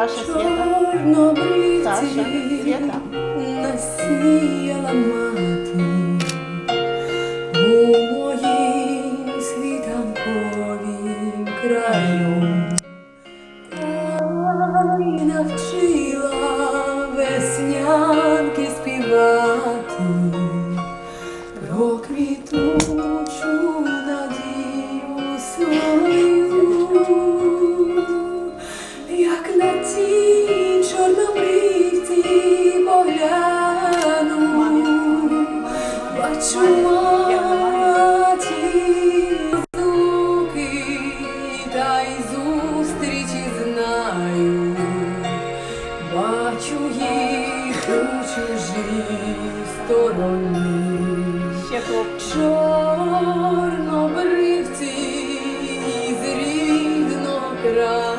Саша, Света. Саша, Света. Насіяла мати у моїм світанковім краю. Ой, навчила веснянки співати про квіту. ці чорнобривці погляну, бачу маті звуки, та й зустрічі знаю, бачу їх у чужій стороні. Чорнобривці з рідного краю.